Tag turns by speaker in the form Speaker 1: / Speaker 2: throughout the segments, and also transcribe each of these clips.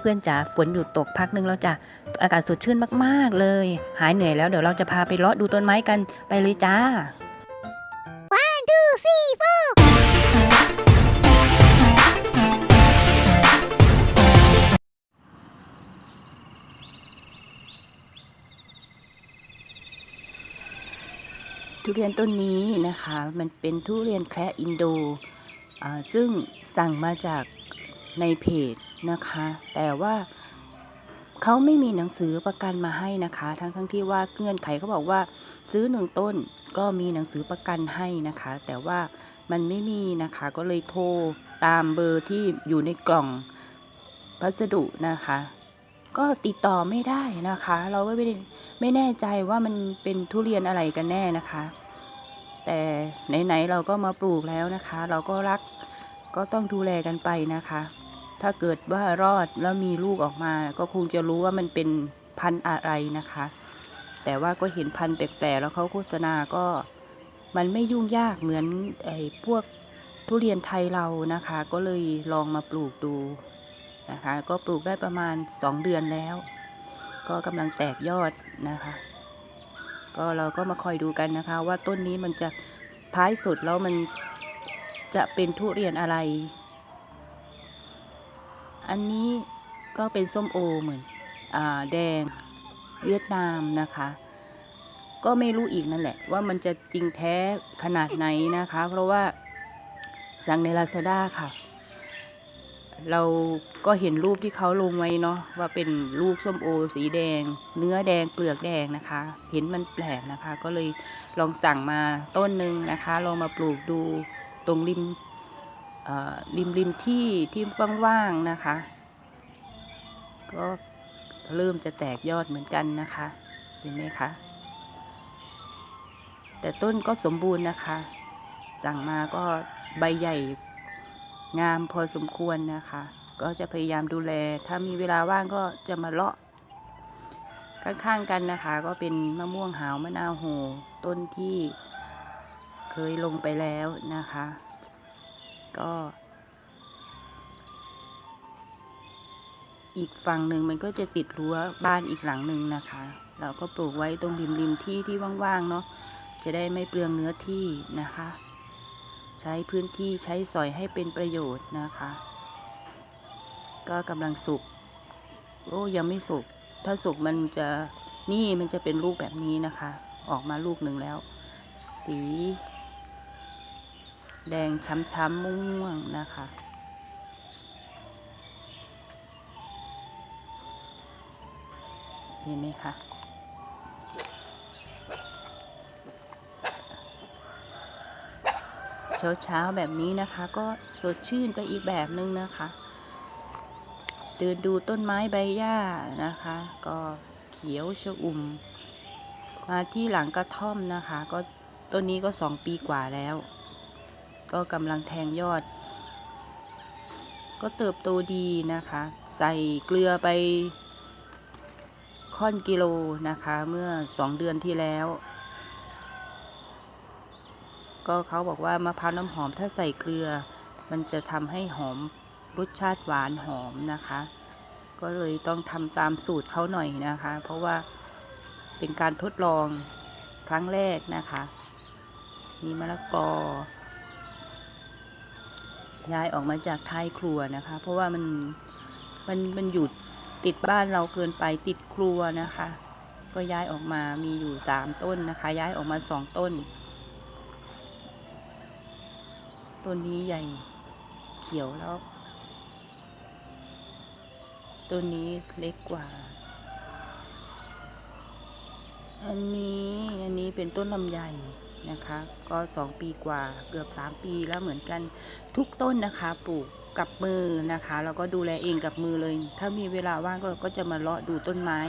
Speaker 1: เพื่อนๆจ๋าฝนหยุดตกพักหนึงแล้วจ้ะอากาศสดชื่นมากๆเลย หายเหนื่อยแล้วเดี๋ยวเราจะพาไปเลาะดูต้นไม้กันไปเลยจ้า
Speaker 2: two, three, four.
Speaker 1: ทุเรียนต้นนี้นะคะ มันเป็นทุเรียนแคระอินโดซึ่งสั่งมาจากในเพจ นะคะ แต่ว่าเขาไม่มีหนังสือประกันมาให้นะคะ ทั้งทั้งที่ว่าเงื่อนไขเขาบอกว่าซื้อหนึ่งต้นก็มีหนังสือประกันให้นะคะ แต่ว่ามันไม่มีนะคะก็เลยโทรตามเบอร์ที่อยู่ในกล่องพัสดุนะคะ ก็ติดต่อไม่ได้นะคะ เราก็ไม่ได้ไม่แน่ใจว่ามันเป็นทุเรียนอะไรกันแน่นะคะ แต่ไหนๆเราก็มาปลูกแล้วนะคะ เราก็รักก็ต้องดูแลกันไปนะคะ ถ้าเกิดว่ารอดแล้วมีลูกออกมา ก็คงจะรู้ว่ามันเป็นพันธุ์อะไรนะคะ แต่ว่าก็เห็นพันธุ์แปลกๆแล้วเขาโฆษณาก็มันไม่ยุ่งยากเหมือนไอ้พวกทุเรียนไทยเรานะคะ ก็เลยลองมาปลูกดูนะคะ ก็ปลูกได้ประมาณ 2 เดือนแล้ว ก็กำลังแตกยอดนะคะ ก็เราก็มาคอยดูกันนะคะ ว่าต้นนี้มันจะท้ายสุดแล้วมันจะเป็นทุเรียนอะไร อันนี้ก็เป็นส้มโอเหมือนอแดงเวียดนามนะคะ ก็ไม่รู้อีกนั่นแหละ ว่ามันจะจริงแท้ขนาดไหนนะคะ เพราะว่าสั่งใน Lazada ค่ะ เราก็เห็นรูปที่เขาลงไว้เนาะว่าเป็นลูกส้มโอ สีแดง เนื้อแดงเปลือกแดงนะคะ เห็นมันแปลกนะคะ ก็เลยลองสั่งมาต้นหนึ่งนะคะ ลองมาปลูกดูตรงริม ริมริมที่ที่ว่างๆนะคะ ก็เริ่มจะแตกยอดเหมือนกันนะคะเห็นไหมคะ แต่ต้นก็สมบูรณ์นะคะ สั่งมาก็ใบใหญ่งามพอสมควรนะคะ ก็จะพยายามดูแล ถ้ามีเวลาว่างก็จะมาเลาะ ข้างๆกันนะคะ ก็เป็นมะม่วงหาวมะนาวโหต้นที่เคยลงไปแล้วนะคะ ก็ อีกฝั่งหนึ่งมันก็จะติดรั้วบ้านอีกหลังหนึ่งนะคะ เราก็ปลูกไว้ตรงริมริมที่ที่ว่างๆเนาะจะได้ไม่เปลืองเนื้อที่นะคะ ใช้พื้นที่ใช้สอยให้เป็นประโยชน์นะคะ ก็กำลังสุกโอ้ยังไม่สุกถ้าสุกมันจะนี่มันจะเป็นลูกแบบนี้นะคะ ออกมาลูกหนึ่งแล้ว สี แดงช้ำๆม่วงๆนะคะ เห็นไหมคะเช้าเช้าๆแบบนี้นะคะก็สดชื่นไปอีกแบบนึงนะคะเดินดูต้นไม้ใบหญ้านะคะ ก็เขียวชอุ่ม มาที่หลังกระท่อมนะคะ ก็ต้นนี้ก็สองปีกว่าแล้ว ก็กำลังแทงยอด ก็เติบโตดีนะคะ ใส่เกลือไปค่อนกิโลนะคะ เมื่อสองเดือนที่แล้ว ก็เขาบอกว่ามะพร้าวน้ำหอมถ้าใส่เกลือ มันจะทำให้หอมรสชาติหวานหอมนะคะ ก็เลยต้องทำตามสูตรเขาหน่อยนะคะ เพราะว่าเป็นการทดลองครั้งแรกนะคะ มีมะละกอ ย้ายออกมาจากท้ายครัวนะคะ เพราะว่ามันมันมันอยู่ติดบ้านเราเกินไปติดครัวนะคะ ก็ย้ายออกมามีอยู่สามต้นนะคะ ย้ายออกมาสองต้นต้นนี้ใหญ่เขียวแล้วต้นนี้เล็กกว่า อันนี้อันนี้เป็นต้นลำไย นะคะ ก็สองปีกว่าเกือบสามปีแล้วเหมือนกันทุกต้นนะคะ ปลูกกับมือนะคะแล้วก็ดูแลเองกับมือเลย ถ้ามีเวลาว่างเราก็จะมาเลาะดูต้นไม้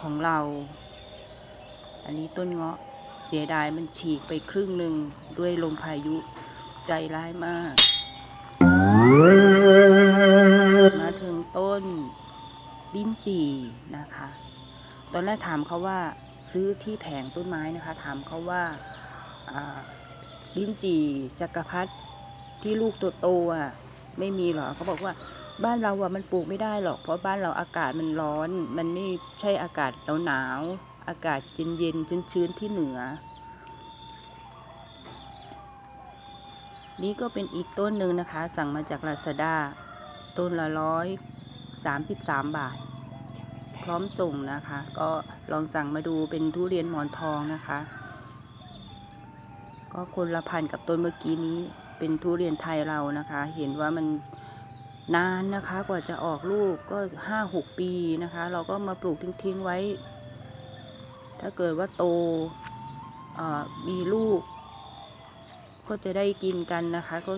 Speaker 1: ของเรา อันนี้ต้นเงาะเสียดายมันฉีกไปครึ่งหนึ่งด้วยลมพายุใจร้ายมาก มาถึงต้นลิ้นจี่นะคะ ตอนแรกถามเขาว่า ซื้อที่แผงต้นไม้นะคะ ถามเขาว่าลิ้นจี่จักรพรรดิที่ลูกโตอะไม่มีหรอเขาบอกว่าบ้านเราอะมันปลูกไม่ได้หรอก เพราะบ้านเราอากาศมันร้อน มันไม่ใช่อากาศหนาวหนาวอากาศเย็นเย็นชื้นชื้นที่เหนือ นี่ก็เป็นอีกต้นหนึ่งนะคะ สั่งมาจากลาซาด้าต้นละร้อยสามสิบสามบาท พร้อมส่งนะคะ ก็ลองสั่งมาดูเป็นทุเรียนหมอนทองนะคะ ก็คนละพันกับต้นเมื่อกี้นี้เป็นทุเรียนไทยเรานะคะ เห็นว่ามันนานนะคะกว่าจะออกลูกก็ห้าหกปีนะคะ เราก็มาปลูกทิ้งๆไว้ ถ้าเกิดว่าโตมีลูก ก็จะได้กินกันนะคะ ก็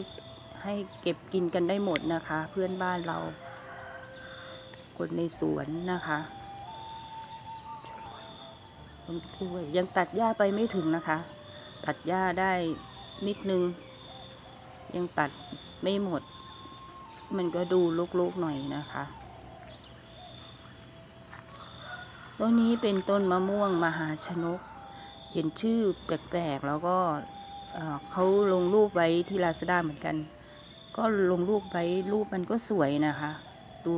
Speaker 1: ให้เก็บกินกันได้หมดนะคะ เพื่อนบ้านเรา คนในสวนนะคะต้นกล้วยยังตัดหญ้าไปไม่ถึงนะคะ ตัดหญ้าได้นิดนึง ยังตัดไม่หมด มันก็ดูลกๆหน่อยนะคะต้นนี้เป็นต้นมะม่วงมหาชนก เห็นชื่อแปลกๆ แล้วก็เเขาลงรูปไว้ที่ลาซาด้าเหมือนกัน ก็ลงรูปไว้รูปมันก็สวยนะคะ ดู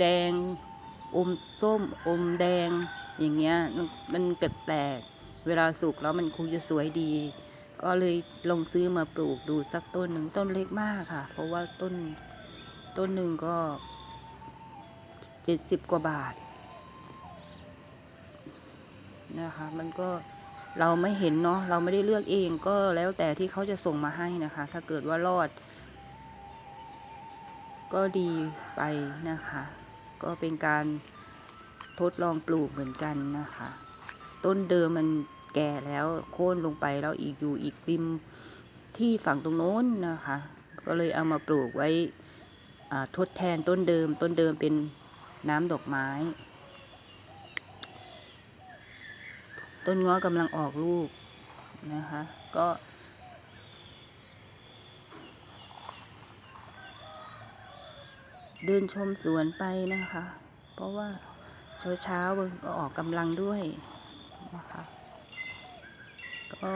Speaker 1: แดงๆอมส้มอมแดง อย่างเงี้ยมันมันแปลกๆเวลาสุกแล้วมันคงจะสวยดี ก็เลยลองซื้อมาปลูกดูสักต้นหนึ่งต้นเล็กมากค่ะ เพราะว่าต้นต้นหนึ่งก็เจ็ดสิบกว่าบาทนะคะมันก็เราไม่เห็นเนาะเราไม่ได้เลือกเองก็แล้วแต่ที่เขาจะส่งมาให้นะคะ ถ้าเกิดว่ารอด ก็ดีไปนะคะ ก็เป็นการทดลองปลูกเหมือนกันนะคะ ต้นเดิมมันแก่แล้วโค่นลงไปแล้วอีกอยู่อีกริมที่ฝั่งตรงโน้นนะคะ ก็เลยเอามาปลูกไว้อ่าทดแทนต้นเดิม ต้นเดิมเป็นน้ำดอกไม้ ต้นง้อกำลังออกลูกนะคะ ก็ เดินชมสวนไปนะคะ เพราะว่าเช้าเช้าๆเบิ่งก็ออกกำลังด้วยนะคะก็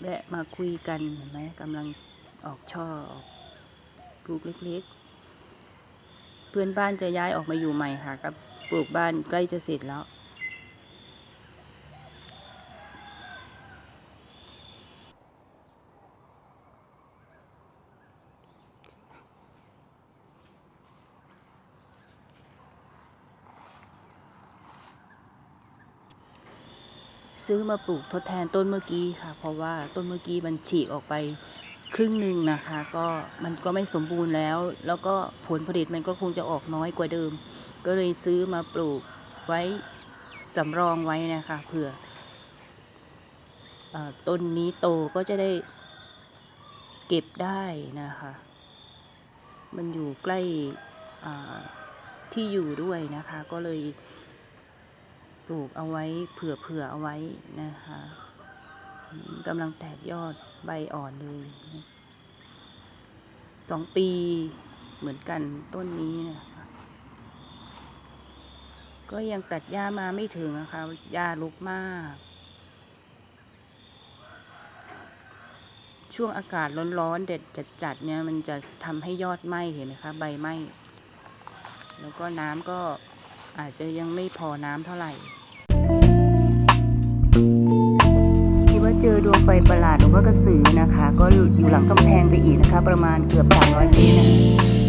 Speaker 1: แวะมาคุยกันเห็นไหมกำลังออกช่อออกปลูกเล็กๆ เพื่อนบ้านจะย้ายออกมาอยู่ใหม่ค่ะกับปลูกบ้านใกล้จะเสร็จแล้ว ซื้อมาปลูกทดแทนต้นเมื่อกี้ค่ะ เพราะว่าต้นเมื่อกี้มันฉีกออกไปครึ่งหนึ่งนะคะ ก็มันก็ไม่สมบูรณ์แล้ว แล้วก็ผลผลิตมันก็คงจะออกน้อยกว่าเดิม ก็เลยซื้อมาปลูกไว้สำรองไว้นะคะเผื่ออต้นนี้โตก็จะได้เก็บได้นะคะ มันอยู่ใกล้ที่อยู่ด้วยนะคะ ก็เลย ปลูกเอาไว้เผื่อเผื่อเอาไว้นะคะกำลังแตกยอดใบอ่อนเลยสองปีเหมือนกันต้นนี้นะคะก็ยังตัดหญ้ามาไม่ถึงนะคะหญ้าลุกมาก ช่วงอากาศร้อนๆเด็ดจัดๆเนี่ยมันจะทำให้ยอดไหม้เห็นไหมคะ ใบไหม้แล้วก็น้ำก็ อาจจะยังไม่พอน้ำเท่าไหร่ที่ว่าเจอดวงไฟประหลาดหรือว่ากระสือนะคะ ก็อยู่หลังกำแพงไปอีกนะคะ ประมาณเกือบ 300เมตรนะ